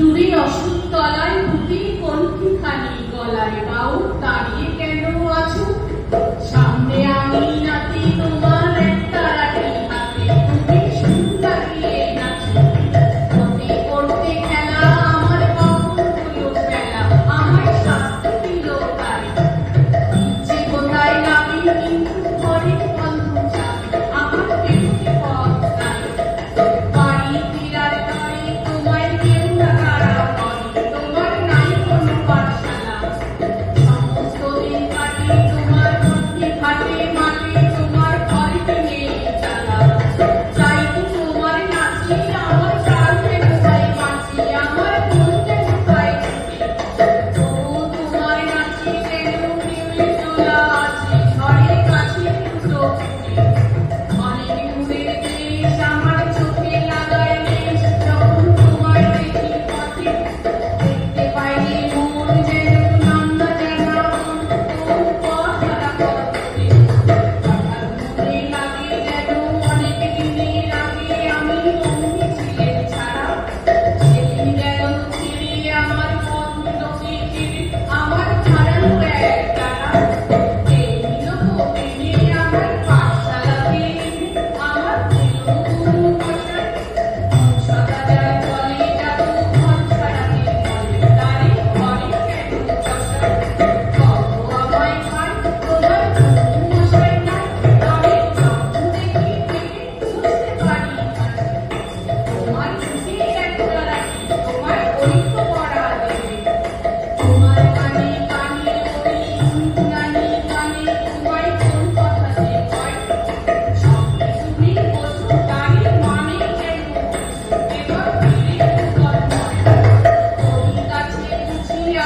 তুমি অসুখ তলায় বুকে কণ্ঠি খানি গলায় বাউ, দাঁড়িয়ে কেন আছো? সামনে আমি নাতি, তোমার একটা রাখি, হাতে তুমি সুন্দর Yeah.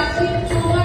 Brasil,